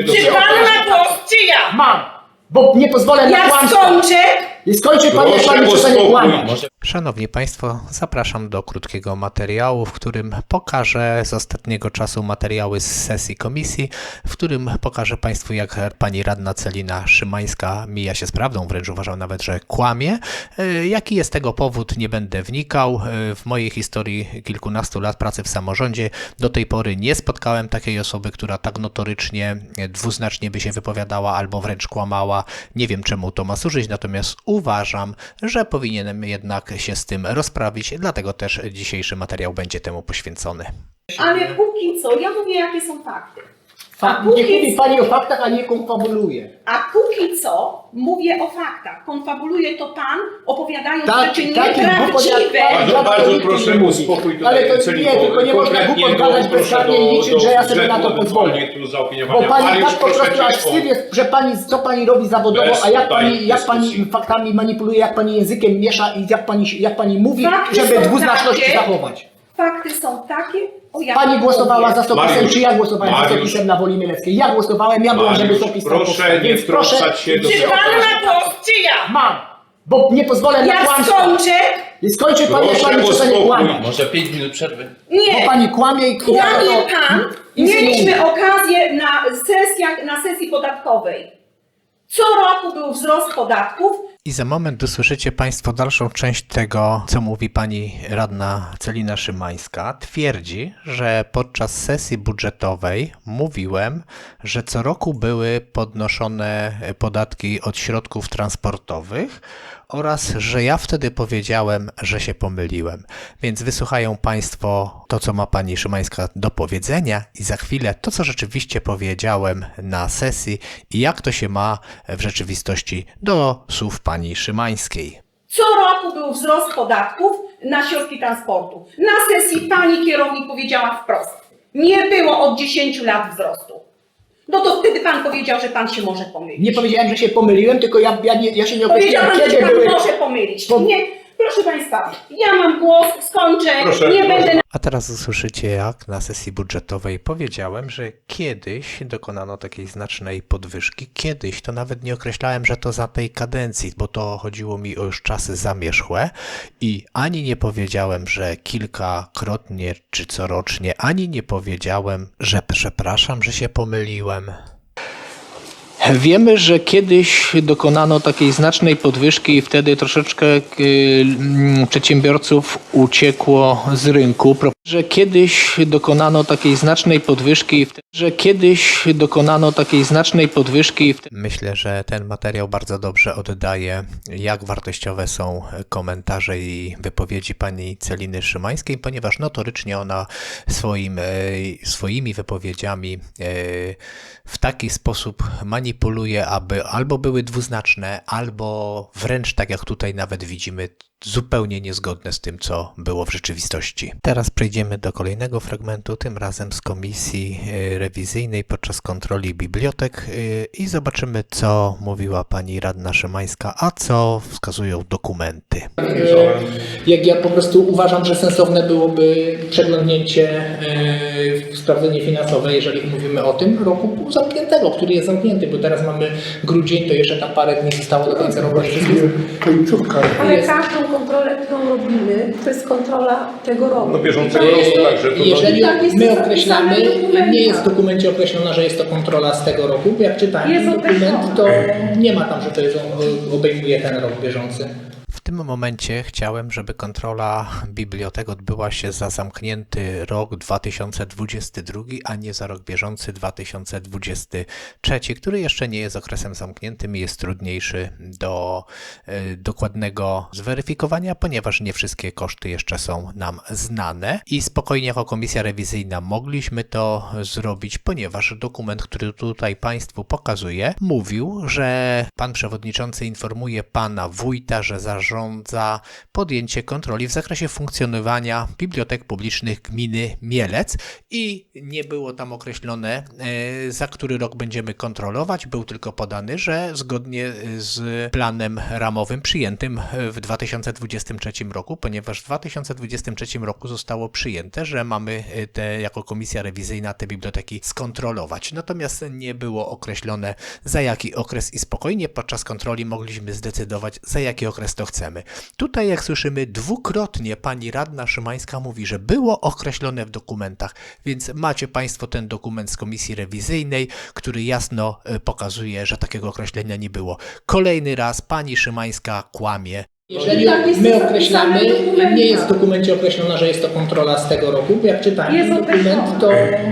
Czy pan ma głos, czy ja? Mam! Bo nie pozwolę na Ja kłamstwo. skończę. I skończy jak przestanie kłamać. Szanowni Państwo, zapraszam do krótkiego materiału, w którym pokażę z ostatniego czasu materiały z sesji komisji, w którym pokażę Państwu, jak pani radna Celina Szymańska mija się z prawdą, wręcz uważam nawet, że kłamie. E, Jaki jest tego powód, nie będę wnikał. E, W mojej historii kilkunastu lat pracy w samorządzie do tej pory nie spotkałem takiej osoby, która tak notorycznie, e, dwuznacznie by się wypowiadała albo wręcz kłamała. Nie wiem, czemu to ma służyć, natomiast uważam, że powinienem jednak się z tym rozprawić, dlatego też dzisiejszy materiał będzie temu poświęcony. Ale póki co, ja mówię, jakie są fakty. Fa- A nie póki mówi pani o faktach, a nie konfabuluje. A póki co mówię o faktach. Konfabuluje to pan, opowiadając Tak, rzeczy tak, nieprawdziwe. Bardzo, Ja bardzo to nikt proszę o spokój tutaj. Ale to nie, tylko nie można głupot gadać bezkarnie i liczyć, do że ja sobie na to pozwolę. Bo pani tak po prostu aż wstyd jest, że pani, co pani robi zawodowo, Bez a jak tutaj pani, jak pani dyskusji. faktami manipuluje, jak pani językiem miesza i jak pani, jak pani mówi, Fakty żeby są dwuznaczność takie. zachować. Fakty są takie, Pani głosowała za sopisem, Mariusz, czy ja głosowałem za Mariusz. sopisem na Woli Mieleckiej? Ja głosowałem, ja byłem, żeby Mariusz, sopis tam proszę powstał. nie Więc wtrącać się do- Czy pan ma głos, czy ja? Mam! Bo nie pozwolę na Ja kłamstwo. skończę. Skończy pani, jak Proszę pani o przestanie spokój. kłamać. Może 5 minut przerwy? Bo Nie. pani kłamie i Kłamie pan. Insynuuje. Mieliśmy okazję na sesjach, na sesji podatkowej. Co roku był wzrost podatków. I za moment usłyszycie Państwo dalszą część tego, co mówi pani radna Celina Szymańska. Twierdzi, że podczas sesji budżetowej mówiłem, że co roku były podnoszone podatki od środków transportowych oraz, że ja wtedy powiedziałem, że się pomyliłem. Więc wysłuchają Państwo to, co ma pani Szymańska do powiedzenia i za chwilę to, co rzeczywiście powiedziałem na sesji i jak to się ma w rzeczywistości do słów pani Szymańskiej. Co roku był wzrost podatków na środki transportu. Na sesji pani kierownik powiedziała wprost. Nie było od 10 lat wzrostu. No to wtedy pan powiedział, że pan się może pomylić. Nie powiedziałem, że się pomyliłem, tylko ja, ja, nie, ja się nie określiłem, Powiedziałam, że kiedy pan były... może pomylić. Bo- Nie, proszę państwa, ja mam głos, skończę, Proszę, nie proszę. będę A teraz usłyszycie, jak na sesji budżetowej powiedziałem, że kiedyś dokonano takiej znacznej podwyżki. Kiedyś to nawet nie określałem, że to za tej kadencji, bo to chodziło mi o już czasy zamierzchłe i ani nie powiedziałem, że kilkakrotnie czy corocznie, ani nie powiedziałem, że przepraszam, że się pomyliłem. Wiemy, że kiedyś dokonano takiej znacznej podwyżki i wtedy troszeczkę y, mm, przedsiębiorców uciekło z rynku. Że kiedyś dokonano takiej znacznej podwyżki że kiedyś dokonano takiej znacznej podwyżki. Myślę, że ten materiał bardzo dobrze oddaje, jak wartościowe są komentarze i wypowiedzi pani Celiny Szymańskiej, ponieważ notorycznie ona swoim, e, swoimi wypowiedziami e, w taki sposób manipuluje, aby albo były dwuznaczne, albo wręcz tak jak tutaj nawet widzimy, zupełnie niezgodne z tym, co było w rzeczywistości. Teraz przejdziemy do kolejnego fragmentu, tym razem z komisji e, rewizyjnej podczas kontroli bibliotek e, i zobaczymy, co mówiła pani radna Szymańska, a co wskazują dokumenty. Jak ja po prostu uważam, że sensowne byłoby przeglądnięcie e, sprawdzenie finansowe, jeżeli mówimy o tym roku zamkniętego, który jest zamknięty, bo teraz mamy grudzień, to jeszcze tam parę dni zostało do końca roku. Ale każdą kontrolę, którą robimy, to jest kontrola tego roku. No bieżącego roku także. To Jeżeli Tak jest my określamy, nie jest w dokumencie określone, że jest to kontrola z tego roku, bo jak czytałem dokument, to nie ma tam, że to jest, obejmuje ten rok bieżący. Tym momencie chciałem, żeby kontrola bibliotek odbyła się za zamknięty rok 2022, a nie za rok bieżący 2023, który jeszcze nie jest okresem zamkniętym i jest trudniejszy do e, dokładnego zweryfikowania, ponieważ nie wszystkie koszty jeszcze są nam znane. I spokojnie jako komisja rewizyjna mogliśmy to zrobić, ponieważ dokument, który tutaj Państwu pokazuję, mówił, że pan przewodniczący informuje pana wójta, że zarząd zarządza podjęcie kontroli w zakresie funkcjonowania bibliotek publicznych gminy Mielec i nie było tam określone, e, za który rok będziemy kontrolować. Był tylko podany, że zgodnie z planem ramowym przyjętym w 2023 roku, ponieważ w 2023 roku zostało przyjęte, że mamy e, te jako komisja rewizyjna te biblioteki skontrolować. Natomiast nie było określone za jaki okres i spokojnie podczas kontroli mogliśmy zdecydować za jaki okres to chcemy. Tutaj jak słyszymy dwukrotnie pani radna Szymańska mówi, że było określone w dokumentach, więc macie państwo ten dokument z komisji rewizyjnej, który jasno e, pokazuje, że takiego określenia nie było. Kolejny raz pani Szymańska kłamie. Jeżeli Tak jest my określamy, nie jest w dokumencie określone, że jest to kontrola z tego roku, bo jak czytałem Jest dokument, to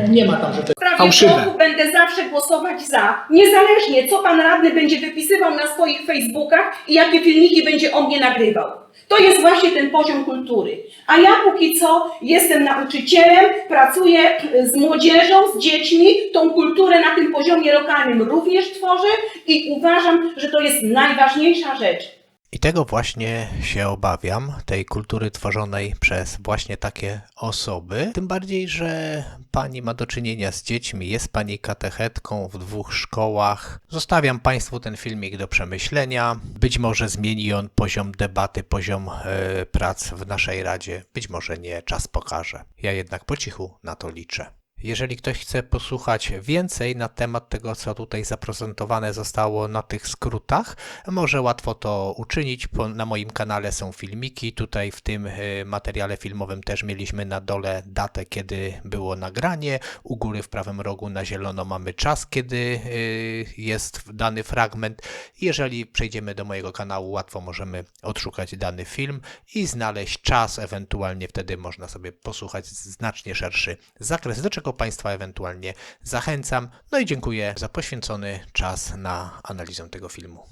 nie ma tam, sprawie Fałszywe. bloku będę zawsze głosować za. Niezależnie, co pan radny będzie wypisywał na swoich Facebookach i jakie filmiki będzie o mnie nagrywał. To jest właśnie ten poziom kultury. A ja póki co jestem nauczycielem, pracuję z młodzieżą, z dziećmi, tą kulturę na tym poziomie lokalnym również tworzę i uważam, że to jest najważniejsza rzecz. I tego właśnie się obawiam, tej kultury tworzonej przez właśnie takie osoby. Tym bardziej, że pani ma do czynienia z dziećmi, jest pani katechetką w dwóch szkołach. Zostawiam państwu ten filmik do przemyślenia. Być może zmieni on poziom debaty, poziom e, prac w naszej radzie. Być może nie, czas pokaże. Ja jednak po cichu na to liczę. Jeżeli ktoś chce posłuchać więcej na temat tego, co tutaj zaprezentowane zostało na tych skrótach, może łatwo to uczynić. Na moim kanale są filmiki. Tutaj w tym y, materiale filmowym też mieliśmy na dole datę, kiedy było nagranie. U góry w prawym rogu na zielono mamy czas, kiedy y, jest dany fragment. Jeżeli przejdziemy do mojego kanału, łatwo możemy odszukać dany film i znaleźć czas. Ewentualnie wtedy można sobie posłuchać znacznie szerszy zakres, do czego Państwa ewentualnie zachęcam. No i dziękuję za poświęcony czas na analizę tego filmu.